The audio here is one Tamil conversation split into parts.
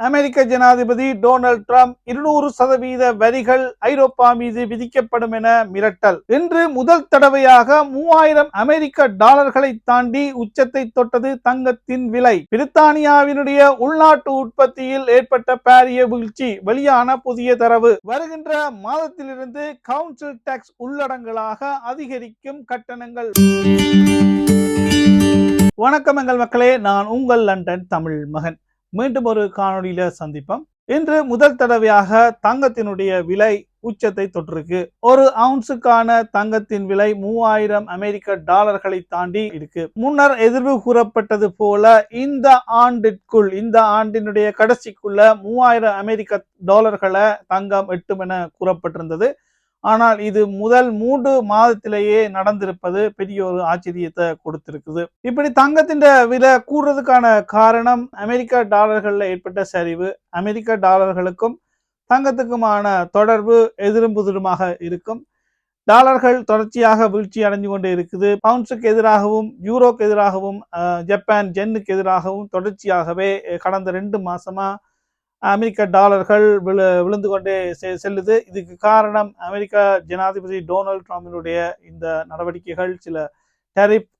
அமெரிக்க ஜனாதிபதி டொனால்ட் ட்ரம்ப் இருநூறு சதவீத வரிகள் ஐரோப்பா மீது விதிக்கப்படும் என மிரட்டல். இன்று முதல் தடவையாக மூவாயிரம் அமெரிக்க டாலர்களை தாண்டி உச்சத்தை தொட்டது தங்கத்தின் விலை. பிரித்தானியாவினுடைய உள்நாட்டு உற்பத்தியில் ஏற்பட்ட பாரிய வீழ்ச்சி வெளியான புதிய தரவு. வருகின்ற மாதத்திலிருந்து கவுன்சில் டாக்ஸ் உள்ளடங்களாக அதிகரிக்கும் கட்டணங்கள். வணக்கம் எங்கள் மக்களே நான் உங்கள் லண்டன் தமிழ் மகன். மீண்டும் ஒரு காணொளியில சந்திப்போம். இன்று முதல் தடவையாக தங்கத்தினுடைய விலை உச்சத்தை தொட்டிருக்கு ஒரு அவுன்ஸுக்கான தங்கத்தின் விலை மூவாயிரம் அமெரிக்க டாலர்களை தாண்டி இருக்கு. முன்னர் எதிர்வு கூறப்பட்டது போல இந்த ஆண்டிற்குள் இந்த ஆண்டினுடைய கடைசிக்குள்ள மூவாயிரம் அமெரிக்க டாலர்களை தங்கம் எட்டும் என கூறப்பட்டிருந்தது. ஆனால் இது முதல் மூன்று மாதத்திலேயே நடந்திருப்பது பெரிய ஒரு ஆச்சரியத்தை கொடுத்திருக்குது. இப்படி தங்கத்தின் விலை கூடுறதுக்கான காரணம் அமெரிக்க டாலர்களில் ஏற்பட்ட சரிவு. அமெரிக்க டாலர்களுக்கும் தங்கத்துக்குமான தொடர்பு எதிரும் புதிருமாக இருக்கும். டாலர்கள் தொடர்ச்சியாக வீழ்ச்சி அடைஞ்சு கொண்டே இருக்குது. பவுன்ஸுக்கு எதிராகவும் யூரோக்கு எதிராகவும் ஜப்பான் ஜென்னுக்கு எதிராகவும் தொடர்ச்சியாகவே கடந்த ரெண்டு மாசமா அமெரிக்க டாலர்கள் விழு விழுந்து கொண்டே செ- செல்லுது. இதுக்கு காரணம் அமெரிக்க ஜனாதிபதி டொனால்ட் ட்ரம்பினுடைய இந்த நடவடிக்கைகள் சில டெரிப்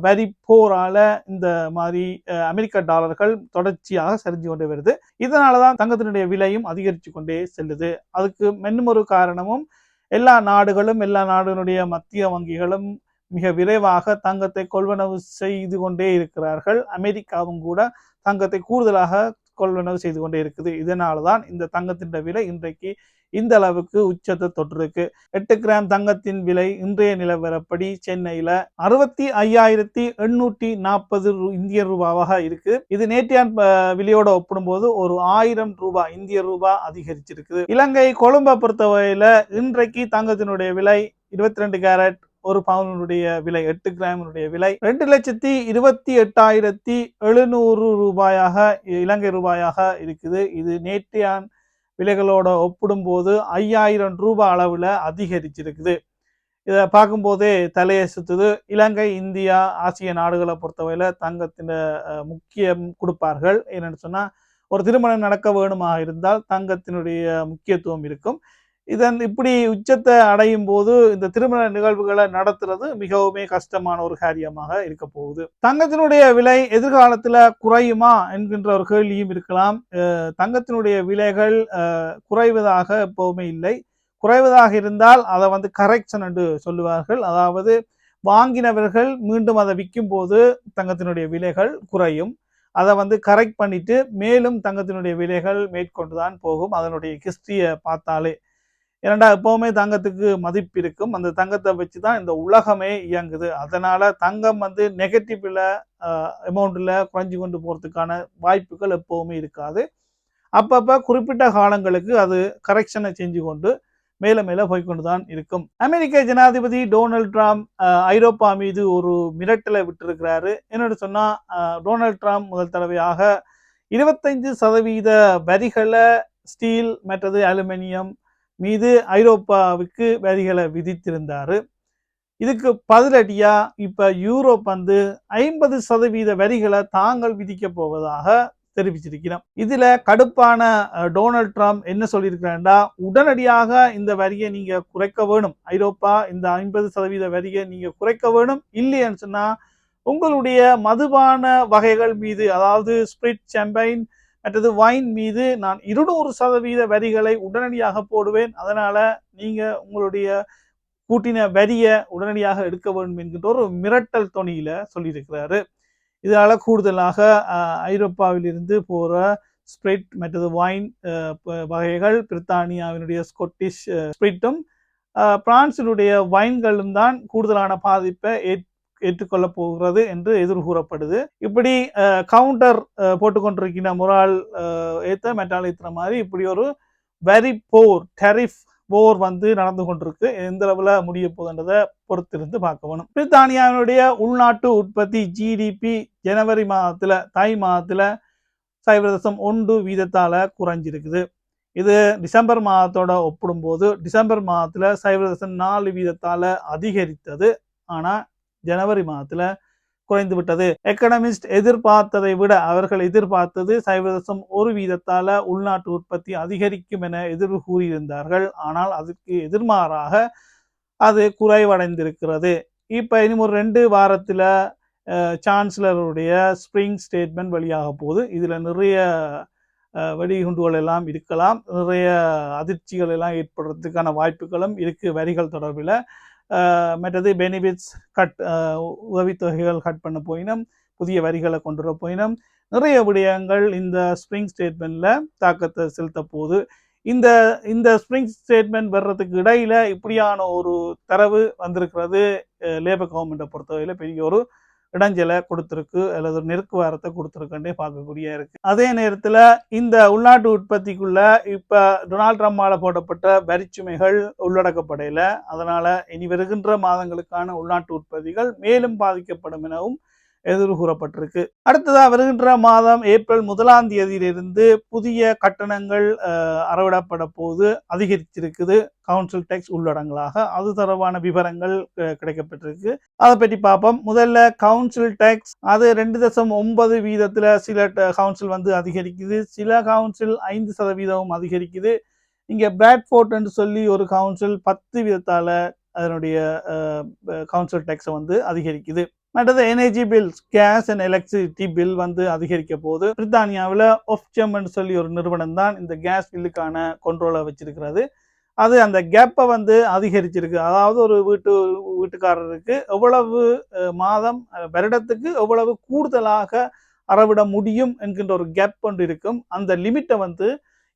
வரி போரால இந்த மாதிரி அமெரிக்க டாலர்கள் தொடர்ச்சியாக சரிஞ்சு கொண்டே வருது. இதனால தான் தங்கத்தினுடைய விலையும் அதிகரித்து கொண்டே செல்லுது. அதுக்கு மென்னும் ஒரு காரணமும் எல்லா நாடுகளும் எல்லா நாடுகளுடைய மத்திய வங்கிகளும் மிக விரைவாக தங்கத்தை கொள்வனவு செய்து கொண்டே இருக்கிறார்கள். அமெரிக்காவும் கூட தங்கத்தை கூடுதலாக கொள்வனவு செய்து கொண்டே இருக்குது. இதனால தான் இந்த தங்கத்தின் விலை இன்றைக்கு இந்த அளவுக்கு உச்சத்தை தொட்டிருக்கு. எட்டு கிராம் தங்கத்தின் விலை இன்றைய நிலவரப்படி சென்னையில அறுபத்தி ஐயாயிரத்தி எண்ணூற்றி நாற்பது இந்திய ரூபாவாக இருக்கு. இது நேற்றியான் விலையோட ஒப்பிடும்போது ஒரு ஆயிரம் ரூபாய் இந்திய ரூபாய் அதிகரிச்சிருக்குது இலங்கை கொழும்பை பொறுத்தவரையில இன்றைக்கு தங்கத்தினுடைய விலை இருபத்தி ரெண்டு கேரட் ஒரு பவுனுடைய விலை எட்டு கிராமினுடைய விலை ரெண்டு லட்சத்தி இருபத்தி எட்டாயிரத்தி எழுநூறு ரூபாயாக இலங்கை ரூபாயாக இருக்குது. இது நேற்றையான் விலைகளோட ஒப்பிடும்போது ஐயாயிரம் ரூபாய் அளவில் அதிகரிச்சிருக்குது. இதை பார்க்கும்போதே தலையை சுத்துது. இலங்கை இந்தியா ஆசிய நாடுகளை பொறுத்தவரையில் தங்கத்தின் முக்கியம் கொடுப்பார்கள். என்னென்னு சொன்னால் ஒரு திருமணம் நடக்க வேணுமாக இருந்தால் தங்கத்தினுடைய முக்கியத்துவம் இருக்கும். இதன் இப்படி உச்சத்தை அடையும் போது இந்த திருமண நிகழ்வுகளை நடத்துறது மிகவுமே கஷ்டமான ஒரு காரியமாக இருக்க போகுது. தங்கத்தினுடைய விலை எதிர்காலத்துல குறையுமா என்கின்ற ஒரு கேள்வியும் இருக்கலாம். தங்கத்தினுடைய விலைகள் குறைவதாக எப்பவுமே இல்லை. குறைவதாக இருந்தால் அதை வந்து கரெக்ஷன் என்று சொல்லுவார்கள். அதாவது வாங்கினவர்கள் மீண்டும் அதை விற்கும் போது தங்கத்தினுடைய விலைகள் குறையும். அதை வந்து கரெக்ட் பண்ணிட்டு மேலும் தங்கத்தினுடைய விலைகள் மேற்கொண்டு தான் போகும். அதனுடைய ஹிஸ்டரியை பார்த்தாலே ஏன்னா எப்பவுமே தங்கத்துக்கு மதிப்பு இருக்கும். அந்த தங்கத்தை வச்சு தான் இந்த உலகமே இயங்குது. அதனால தங்கம் வந்து நெகட்டிவ்ல அமௌண்ட்ல குறைஞ்சி கொண்டு போறதுக்கான வாய்ப்புகள் எப்பவுமே இருக்காது. அப்பப்போ குறிப்பிட்ட காலங்களுக்கு அது கரெக்ஷனை செஞ்சு கொண்டு மேல மேல போய்க்கொண்டு தான் இருக்கும். அமெரிக்க ஜனாதிபதி டொனால்ட் ட்ரம்ப் ஐரோப்பா மீது ஒரு மிரட்டலை விட்டிருக்கிறாரு. என்னோட சொன்னா டொனால்ட் ட்ரம்ப் முதல் தடவையாக இருபத்தைந்து சதவீத வரிகளை ஸ்டீல் மற்றது அலுமினியம் மீது ஐரோப்பாவுக்கு வரிகளை விதித்திருந்தார். இதுக்கு பதிலடியாக இப்போ யூரோப் வந்து ஐம்பது சதவீத வரிகளை தாங்கள் விதிக்க போவதாக தெரிவிச்சிருக்கிறோம். இதுல கடுப்பான டொனால்ட் ட்ரம்ப் என்ன சொல்லியிருக்கிறேன்னா உடனடியாக இந்த வரியை நீங்க குறைக்க வேணும். ஐரோப்பா இந்த ஐம்பது சதவீத வரியை நீங்க குறைக்க வேணும். இல்லைன்னு சொன்னா உங்களுடைய மதுபான வகைகள் மீது அதாவது ஸ்பிரிட் சாம்பைன் மற்றது வைன் மீது நான் இருநூறு சதவீத வரிகளை உடனடியாக போடுவேன். அதனால நீங்க உங்களுடைய கூட்டின வரியை உடனடியாக எடுக்க வேண்டும் என்கின்ற ஒரு மிரட்டல் தொனியில சொல்லியிருக்கிறாரு. இதனால கூடுதலாக ஐரோப்பாவிலிருந்து போற ஸ்பிரிட் மற்றது வைன் வகைகள் பிரித்தானியாவினுடைய ஸ்கொட்டிஷ் ஸ்பிரிட்டும் பிரான்சினுடைய வைன்களும் தான் கூடுதலான பாதிப்பை ஏற் ஏற்றுக்கொள்ள போகிறது என்று எதிர்கூறப்படுது. இப்படி கவுண்டர் போட்டுக்கொண்டிருக்கிற முறால் ஏத்த மெட்டால் ஏற்றுற மாதிரி இப்படி ஒரு வெரி போர் டெரிஃப் போர் வந்து நடந்து கொண்டிருக்கு. எந்த அளவில் முடிய போகுதுன்றதை பொறுத்திருந்து பார்க்க வேணும். பிரித்தானியாவினுடைய உள்நாட்டு உற்பத்தி ஜிடிபி ஜனவரி மாதத்தில் தை மாதத்தில் சைபர் தசம் ஒன்று வீதத்தால் குறைஞ்சிருக்குது. இது டிசம்பர் மாதத்தோட ஒப்பிடும்போது டிசம்பர் மாதத்தில் சைபர் தசம் நாலு வீதத்தால் அதிகரித்தது. ஆனால் ஜனவரி மாதத்துல குறைந்து விட்டது. எக்கனமிஸ்ட் எதிர்பார்த்ததை விட அவர்கள் எதிர்பார்த்தது சைவ தசம் ஒரு வீதத்தால உள்நாட்டு உற்பத்தி அதிகரிக்கும் என எதிர்வு கூறியிருந்தார்கள். ஆனால் அதுக்கு எதிர்மாறாக அது குறைவடைந்திருக்கிறது. இப்ப இனி ஒரு ரெண்டு வாரத்துல சான்சலருடைய ஸ்ப்ரிங் ஸ்டேட்மெண்ட் வெளியாக போகுது. இதுல நிறைய அஹ், வெடிகுண்டுகள் எல்லாம் இருக்கலாம். நிறைய அதிர்ச்சிகள் எல்லாம் ஏற்படுறதுக்கான வாய்ப்புகளும் இருக்கு வரிகள் தொடர்பில். மற்றது பெனிஃபிட்ஸ் கட் உதவித்தொகைகள் கட் பண்ண போயினும் புதிய வரிகளை கொண்டு வர போயினும். நிறைய விடயங்கள் இந்த ஸ்ப்ரிங் ஸ்டேட்மெண்ட்ல தாக்கத்தை செலுத்த போகுது. இந்த இந்த ஸ்ப்ரிங் ஸ்டேட்மெண்ட் வர்றதுக்கு இடையில இப்படியான ஒரு தரவு வந்திருக்கிறது லேபர் கவர்மெண்ட்டை பொறுத்தவரையில் பெரிய ஒரு இடைஞ்சலை கொடுத்துருக்கு அல்லது ஒரு நெருக்குவாரத்தை கொடுத்துருக்குன்னே பார்க்கக்கூடிய இருக்கு. அதே நேரத்தில் இந்த உள்நாட்டு உற்பத்திக்குள்ள இப்போ டொனால்ட் ட்ரம்பால் போடப்பட்ட வரிச்சுமைகள் உள்ளடக்கப்படையில அதனால இனி வருகின்ற மாதங்களுக்கான உள்நாட்டு உற்பத்திகள் மேலும் பாதிக்கப்படும் எனவும் எதிர் கூறப்பட்டிருக்கு. அடுத்ததாக வருகின்ற மாதம் ஏப்ரல் முதலாம் தேதியிலிருந்து புதிய கட்டணங்கள் அறவிடப்பட போது அதிகரிச்சிருக்குது கவுன்சில் டேக்ஸ் உள்ளடங்களாக அது தொடர்பான விவரங்கள் கிடைக்கப்பட்டிருக்கு. அதை பற்றி பார்ப்போம். முதல்ல கவுன்சில் டேக்ஸ் அது ரெண்டு தசம் ஒன்பது வீதத்தில் சில கவுன்சில் வந்து அதிகரிக்குது. சில கவுன்சில் ஐந்து சதவீதமும் அதிகரிக்குது. இங்கே பிராட்ஃபோர்ட்னு சொல்லி ஒரு கவுன்சில் பத்து வீதத்தால் அதனுடைய கவுன்சில் டேக்ஸை வந்து அதிகரிக்குது. மற்றது energy bills gas and electricity bill வந்து அதிகரிக்க போகுது. பிரித்தானியாவில் ஒஃப்செம்னு சொல்லி ஒரு நிறுவனம் தான் இந்த கேஸ் பில்லுக்கான கண்ட்ரோலை வச்சிருக்கிறது. அது அந்த கேப்பை வந்து அதிகரிச்சிருக்கு. அதாவது ஒரு வீட்டு வீட்டுக்காரருக்கு எவ்வளவு மாதம் வருடத்துக்கு எவ்வளவு கூடுதலாக அறவிட முடியும் என்கின்ற ஒரு கேப் ஒன்று இருக்கும். அந்த லிமிட்டை வந்து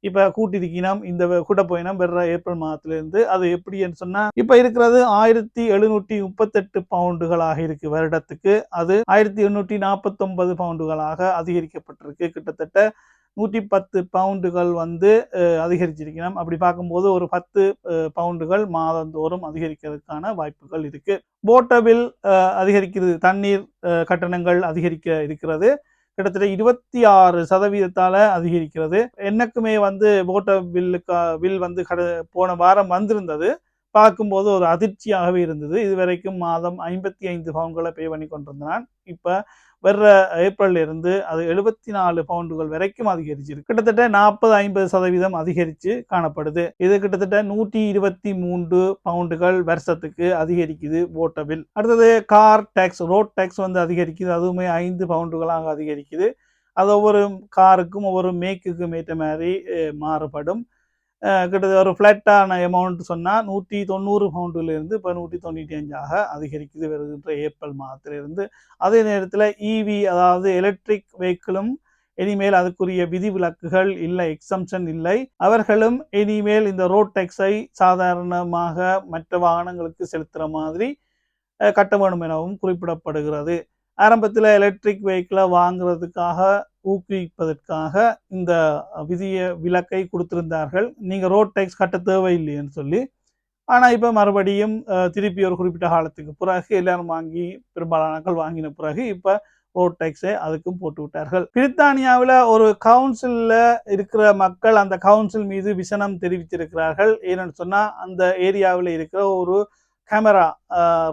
இப்ப கூட்டிருக்கணும் இந்த கூட்ட போயினம் வர்ற ஏப்ரல் மாதத்துல இருந்து அது எப்படின்னு சொன்னா இப்ப இருக்கிறது ஆயிரத்தி எழுநூற்றி முப்பத்தெட்டு பவுண்டுகளாக இருக்கு வருடத்துக்கு. அது ஆயிரத்தி எண்ணூற்றி நாற்பத்தொன்பது பவுண்டுகளாக அதிகரிக்கப்பட்டிருக்கு. கிட்டத்தட்ட நூற்றி பத்து பவுண்டுகள் வந்து அதிகரிச்சிருக்கணும் அப்படி பார்க்கும்போது ஒரு பத்து பவுண்டுகள் மாதந்தோறும் அதிகரிக்கிறதுக்கான வாய்ப்புகள் இருக்கு. போட்டபில் அதிகரிக்கிறது தண்ணீர் அஹ், கட்டணங்கள் அதிகரிக்க இருக்கிறது. கிட்டத்தட்ட இருபத்தி ஆறு சதவீதத்தால அதிகரிக்கிறது. என்னக்குமே வந்து போட்ட பில்லுக்கு பில் வந்து கட போன வாரம் வந்திருந்தது. பார்க்கும்போது ஒரு அதிர்ச்சியாகவே இருந்தது. இதுவரைக்கும் மாதம் ஐம்பத்தி ஐந்து பவுன்களை பே பண்ணி கொண்டிருந்தான். இப்போ வர்ற ஏப்ரல்ல இருந்து அது எழுபத்தி நாலு பவுண்டுகள் வரைக்கும் அதிகரிச்சிருக்கு. கிட்டத்தட்ட நாற்பது ஐம்பது சதவீதம் அதிகரித்து காணப்படுது. இது கிட்டத்தட்ட நூற்றி இருபத்தி மூன்று பவுண்டுகள் வருஷத்துக்கு அதிகரிக்குது ஓட்டபில் அடுத்தது கார் டேக்ஸ் ரோட் டேக்ஸ் வந்து அதிகரிக்குது. அதுவுமே ஐந்து பவுண்டுகளாக அதிகரிக்குது. அது ஒவ்வொரு காருக்கும் ஒவ்வொரு மேக்குக்கும் ஏற்ற மாதிரி மாறுபடும். கிட்டத்தட்ட ஒரு ஃப்ளாட்டான அமௌண்ட் சொன்னால் நூற்றி தொண்ணூறு பவுண்டிலிருந்து இப்போ நூற்றி தொண்ணூற்றி அஞ்சாக அதிகரிக்குது வருகின்ற ஏப்ரல் மாதத்திலிருந்து. அதே நேரத்தில் இவி அதாவது எலக்ட்ரிக் வெஹிக்கிளும் இனிமேல் அதுக்குரிய விதிவிலக்குகள் இல்லை எக்ஸம்ஷன் இல்லை. அவர்களும் இனிமேல் இந்த ரோட் டேக்ஸை சாதாரணமாக மற்ற வாகனங்களுக்கு செலுத்துகிற மாதிரி கட்ட வேண்டும் எனவும் குறிப்பிடப்படுகிறது. ஆரம்பத்தில் எலக்ட்ரிக் வெஹிக்கிளை வாங்குறதுக்காக ஊக்குவிப்பதற்காக இந்த விதிய விலக்கை கொடுத்திருந்தார்கள். நீங்கள் ரோட் டேக்ஸ் கட்ட தேவையில்லைன்னு சொல்லி. ஆனால் இப்போ மறுபடியும் திருப்பி ஒரு குறிப்பிட்ட காலத்துக்கு பிறகு எல்லாரும் வாங்கி பெரும்பாலானக்கள் வாங்கின பிறகு இப்போ ரோட் டேக்ஸை அதுக்கும் போட்டு விட்டார்கள். பிரித்தானியாவில் ஒரு கவுன்சிலில் இருக்கிற மக்கள் அந்த கவுன்சில் மீது விசனம் தெரிவித்திருக்கிறார்கள். ஏன்னு சொன்னால் அந்த ஏரியாவில் இருக்கிற ஒரு கேமரா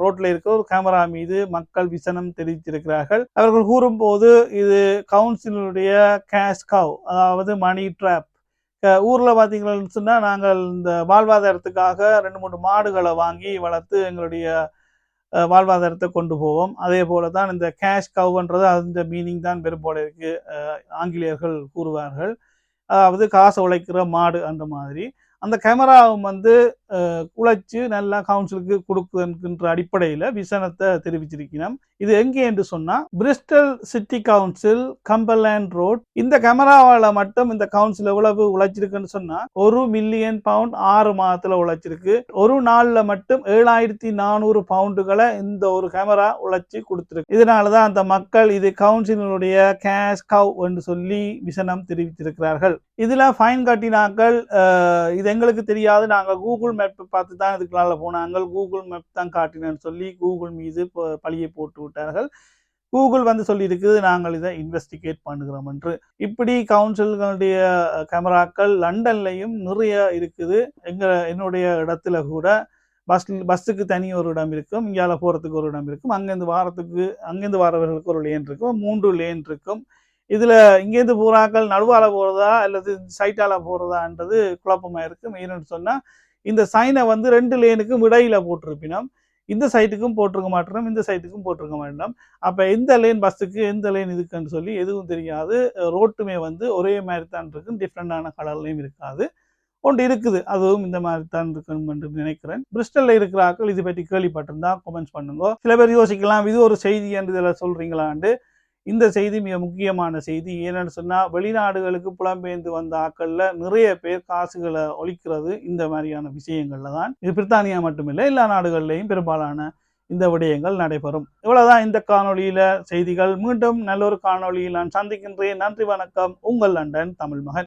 ரோட்ல இருக்கிற ஒரு கேமரா மீது மக்கள் விசனம் தெரிவித்திருக்கிறார்கள். அவர்கள் கூறும்போது இது கவுன்சிலுடைய கேஷ் கவ் அதாவது மணி ட்ராப் ஊர்ல பாத்தீங்கன்னு சொன்னா நாங்கள் இந்த வாழ்வாதாரத்துக்காக ரெண்டு மூணு மாடுகளை வாங்கி வளர்த்து எங்களுடைய வாழ்வாதாரத்தை கொண்டு போவோம். அதே போல தான் இந்த கேஷ் கவ்ன்றது அந்த மீனிங் தான் பெரும்போல இருக்கு ஆங்கிலேயர்கள் கூறுவார்கள். அதாவது காசு உழைக்கிற மாடு அந்த மாதிரி. அந்த கேமராவும் வந்து அஹ், நல்லா கவுன்சிலுக்கு கொடுக்குதுன்ற அடிப்படையில் விசனத்தை தெரிவிச்சிருக்கிறோம். இது எங்கே என்று சொன்னால் Bristol city council Cumberland road இந்த கேமராவால் மட்டும் இந்த கவுன்சில் எவ்வளவு உழைச்சிருக்குன்னு சொன்னால் ஒரு மில்லியன் பவுண்ட் ஆறு மாதத்தில் உழைச்சிருக்கு. ஒரு நாளில் மட்டும் ஏழாயிரத்தி நானூறு பவுண்டுகளை இந்த ஒரு கேமரா உழைச்சி கொடுத்துருக்கு. இதனால தான் அந்த மக்கள் இது கவுன்சிலுடைய கேஷ் கவ் என்று சொல்லி விசனம் தெரிவித்திருக்கிறார்கள். இதில் ஃபைன் கட்டினாக்கள் இதை எங்களுக்கு தெரியாது. நாங்கள் கூகுள் மேப் பார்த்து தான் இதுக்குள்ளால போனாங்க கூகுள் மேப் தான் காட்டினேன்னு சொல்லி கூகுள் மீது பழியை போட்டு விட்டார்கள். கூகுள் வந்து சொல்லி இருக்குது நாங்கள் இதை இன்வெஸ்டிகேட் பண்ணுகிறோம் என்று. இப்படி கவுன்சில்களுடைய கேமராக்கள் லண்டன்லையும் நிறைய இருக்குது. எங்கள் என்னுடைய இடத்துல கூட பஸ் பஸ்ஸுக்கு தனி ஒரு இடம் இருக்கும். இங்கால போகிறதுக்கு ஒரு இடம் இருக்கும். அங்கேருந்து வாரத்துக்கு அங்கேருந்து வரவர்களுக்கு ஒரு லேன் இருக்கும். மூன்று லேன் இருக்கும். இதில் இங்கேருந்து பூராக்கள் நடுவால் போகிறதா அல்லது சைட்டால் போகிறதான்றது குழப்பமாக இருக்கும் ஏன்னு சொன்னால் இந்த சைனை வந்து ரெண்டு லேனுக்கும் இடையில போட்டிருப்பினோம். இந்த சைட்டுக்கும் போட்டிருக்க மாட்டோம் இந்த சைட்டுக்கும் போட்டிருக்க மாட்டோம். அப்போ எந்த லைன் பஸ்ஸுக்கு எந்த லைன் இதுக்குன்னு சொல்லி எதுவும் தெரியாது. ரோட்டுமே வந்து ஒரே மாதிரி தான் இருக்கும் டிஃப்ரெண்டான கலர்லையும் இருக்காது. ஒன்று இருக்குது அதுவும் இந்த மாதிரி தான் இருக்கணும் என்று நினைக்கிறேன். பிரிஸ்டலில் இருக்கிற ஆக்கள் இது பற்றி கேள்விப்பட்டிருந்தா கமெண்ட்ஸ் பண்ணுங்க. சில பேர் யோசிக்கலாம் இது ஒரு செய்தி என்று இதில் சொல்கிறீங்களாண்டு இந்த செய்தி மிக முக்கியமான செய்தி. ஏன்னு சொன்னால் வெளிநாடுகளுக்கு புலம்பெயர்ந்து வந்த ஆக்களில் நிறைய பேர் காசுகளை ஒழிக்கிறது இந்த மாதிரியான விஷயங்களில் தான். இது பிரித்தானியா மட்டுமில்லை எல்லா நாடுகள்லையும் பெரும்பாலான இந்த விடயங்கள் நடைபெறும். இவ்வளவுதான் இந்த காணொளியில செய்திகள். மீண்டும் நல்ல ஒரு காணொளியில் நான் சந்திக்கின்றேன். நன்றி வணக்கம். உங்கள் லண்டன் தமிழ் மகன்